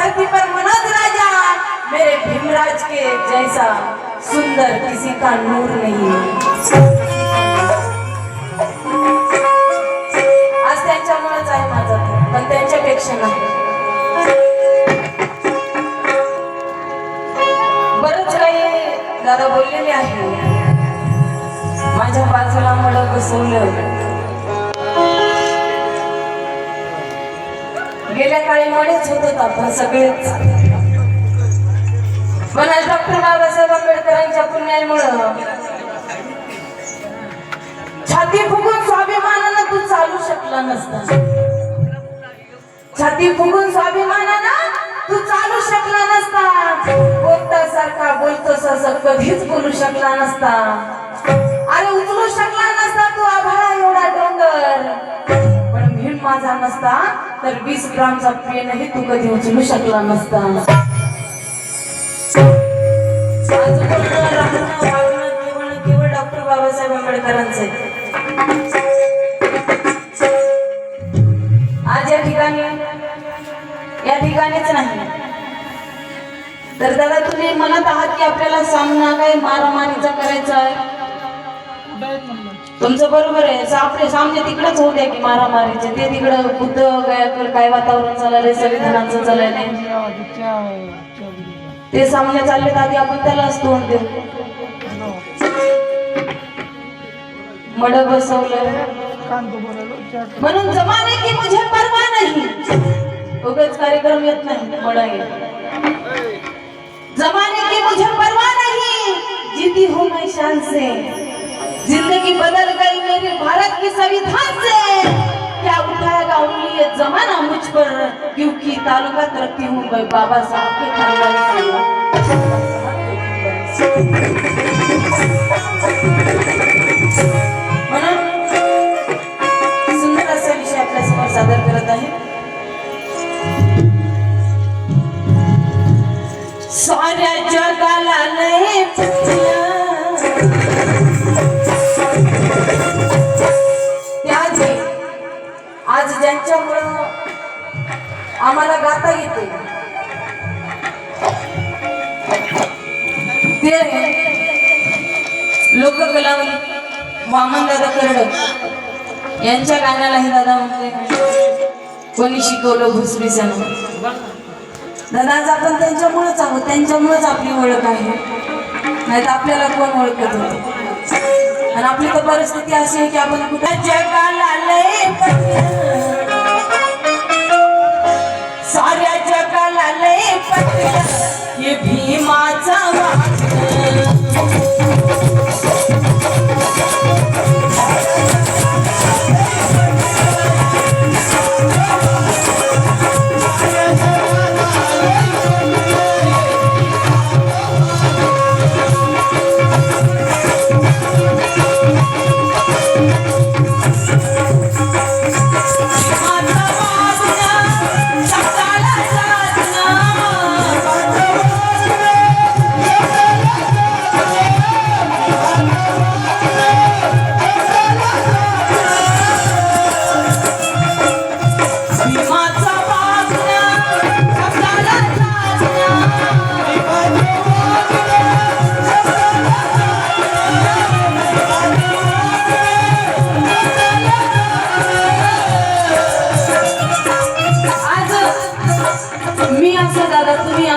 धरती पर मनोज राजा मेरे भीमराज के जैसा सुंदर किसी का नूर नहीं। आज त्यांच्यामुळेच आहे माझा पण त्यांच्यापेक्षा नाही. बरंच काही दादा बोललेले आहे. माझ्या बाजूला मुलं बसवलं. गेल्या काळी मडेच होतो आपण सगळेच. पण डॉक्टर बाबासाहेब आंबेडकरांच्या पुण्यामुळं. छाती फुगून स्वाभिमानानं तू चालू शकला नसता छाती फुगून स्वाभिमानानं तू चालू शकला नसता बोलता सारखा बोलतो असं कधीच बोलू शकला नसता. अरे उचलू शकला नसता तू आभाळा एवढा डोंगर. पण भीम माझा नसता. तर वीस ग्रामचा पेनही तू कधी उचलू शकला नसता. आज केवळ डॉक्टर बाबासाहेब आंबेडकरांचे आज या ठिकाणी या ठिकाणीच नाही. तर दादा तुम्ही म्हणत आहात की आपल्याला सामना काय मारामारीचा करायचा आहे? तुमचं बरोबर आहे. सा- आपले सामने तिकडेच होऊ द्या की मारामारीचे. ते तिकडं बुद्ध काय वातावरण चाललंय संविधानाचं चाललंय. ते सामने चाललेत आधी आपण त्यालाच तोंड देऊ. मड बसवलं. म्हणून जमाने की मुझे परवा नाही. उगाच कार्यक्रम येत नाही मड जमाने की मुझे परवा नाही. जीती हूँ हो मैं शान से. ज़िंदगी बदल गई मेरे भारत के संविधान से। क्या उठाएगा उंगली ये जमाना मुझ पर? क्योंकि ताल्लुकात रखती हूँ मैं बाबा साहब के खानदान सुंदर असा विषय सादर करत साऱ्या जगाला लय करड यांच्या गाण्यालाही दादा म्हणते कोणी शिकवलं भुसरीसनं दादा आज आपण त्यांच्यामुळेच आहोत त्यांच्यामुळेच आपली ओळख आहे नाही तर आपल्याला कोण ओळखत होत आणि आपली तर परिस्थिती अशी आहे की आपण कुठं जगाला लय. साऱ्या जगाला लय पटलं. हे भीमाचा.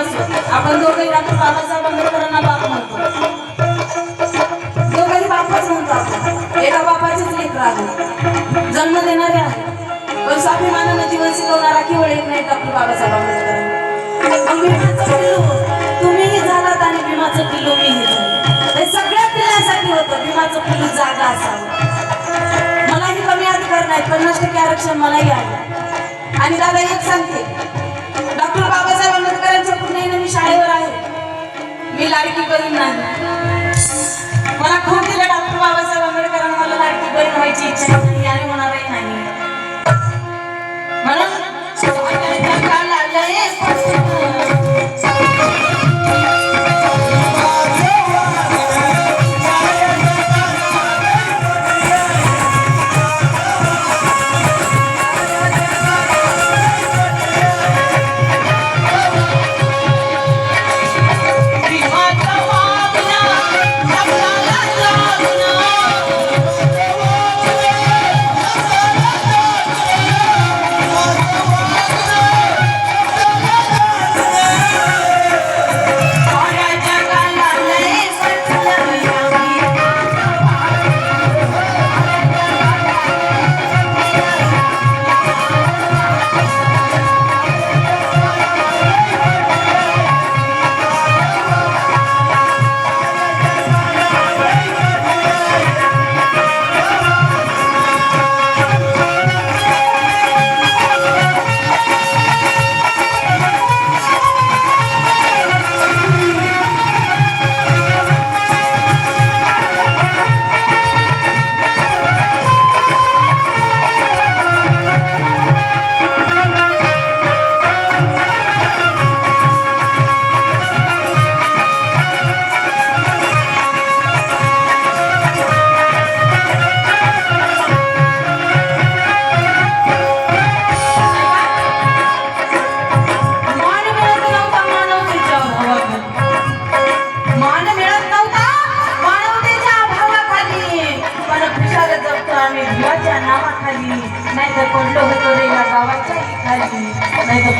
आपण जो काही आपण डॉक्टर बाबासाहेब आंबेडकरांना बाप म्हणतो. जो काही बापच म्हणतो आपण. एका बापाचीच लेकर आहे जन्म देणारे आहे पण स्वाभिमानानं जीवन शिकवणारा केवळ एक नाही डॉक्टर बाबासाहेब आंबेडकर. तुम्हीही झालात आणि भीमाचं पिल्लू मीही झालो. हे सगळ्या पिल्लांसाठी होतं. भीमाचं पिल्लू जागा असावं. मलाही कमी अधिकार नाही पन्नास टक्के आरक्षण मलाही आहे. आणि दादा एक सांगते. डॉक्टर बाबासाहेब शाळेवर आहे. मी लाडकी बहीण नाही. मला खूप दिलं डॉक्टर बाबासाहेब आंबेडकरांना मला लाडकी बहीण व्हायची इच्छा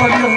감사합니다.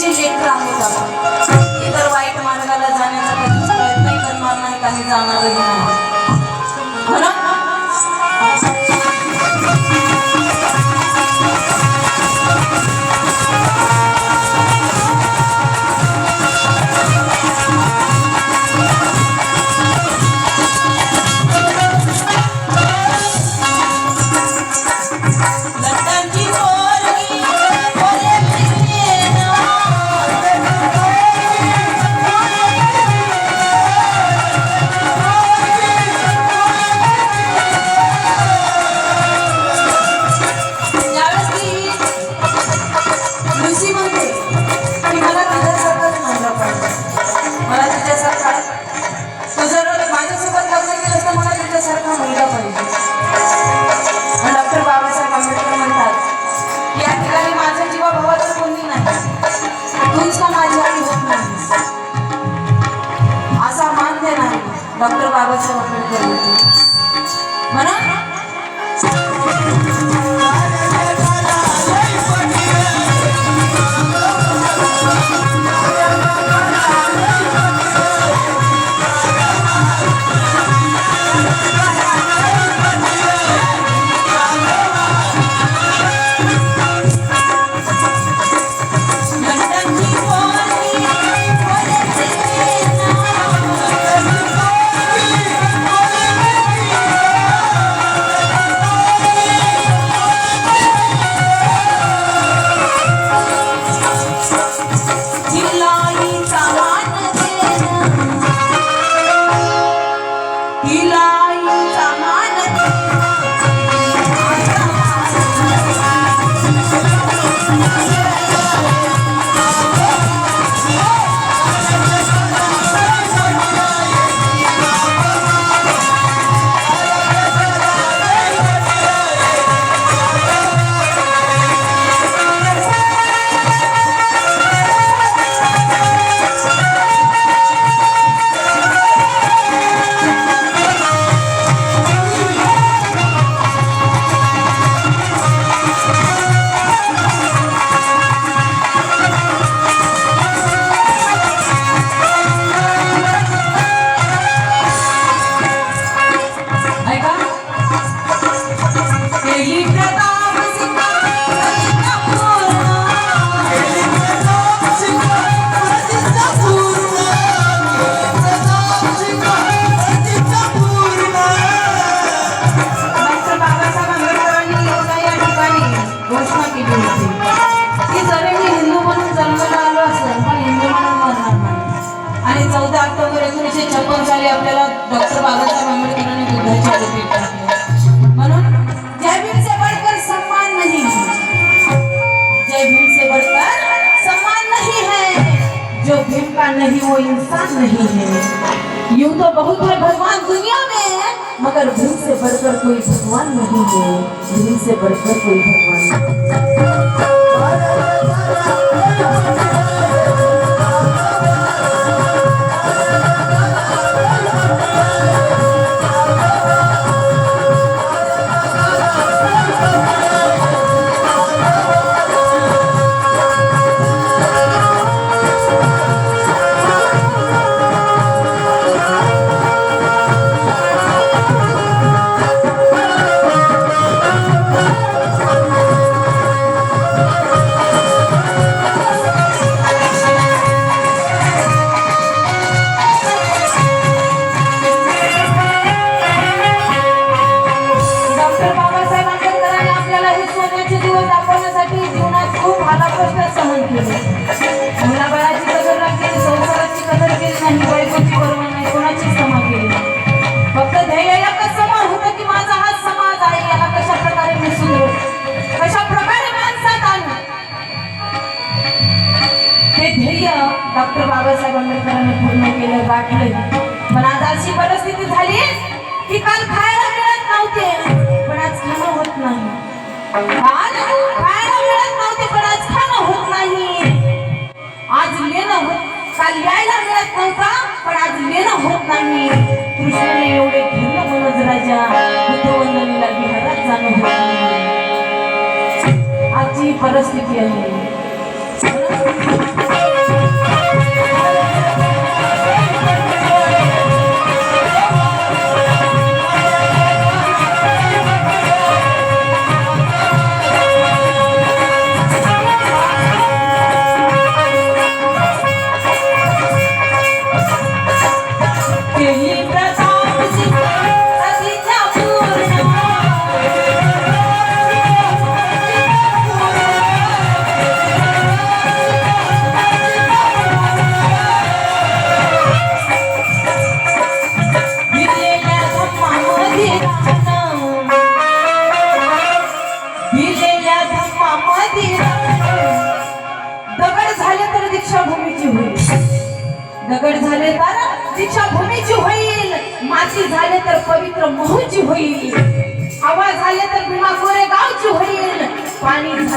माझे लेकर आहेत आपण. इतर वाईट मार्गाला जाण्याचा कधीच प्रयत्न करणार नाही काही जाणारही नाही. जय सम्मान नहीं है जो भीम का नहीं वो इंसान नहीं है। यूँ तो बहुत है भगवान दुनिया में मगर भीम से बढ़कर कोई भगवान नहीं है। से बढ़कर कोई भगवान नहीं वाटले पण आज अशी परिस्थिती झाली की काल खायला मिळत नव्हते. पण आज खाणं होत नाही. काल खायला मिळत नव्हते पण आज खाणं होत नाही. आज लेणं होत काल यायला मिळत नव्हता पण आज लेणं होत नाही. कृष्णाने एवढे घेणं मनोज राजा बुद्धवंदनीला विहारात जाणं होत नाही. आजची परिस्थिती आहे.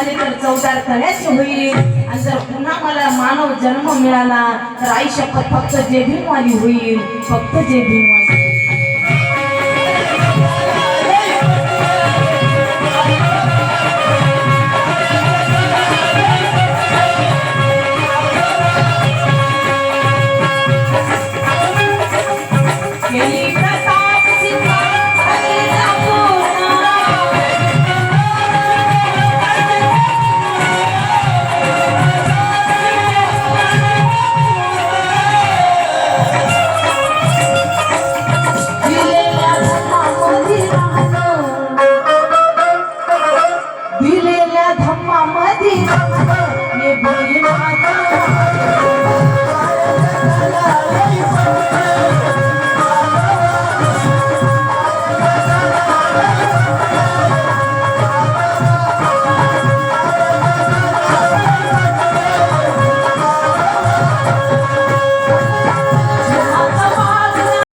झाले तर चौदार तळ्याची होईल. आणि जर पुन्हा मला मानव जन्म मिळाला तर आई शपथ फक्त जे भीमवाली होईल. फक्त जे भीमवाली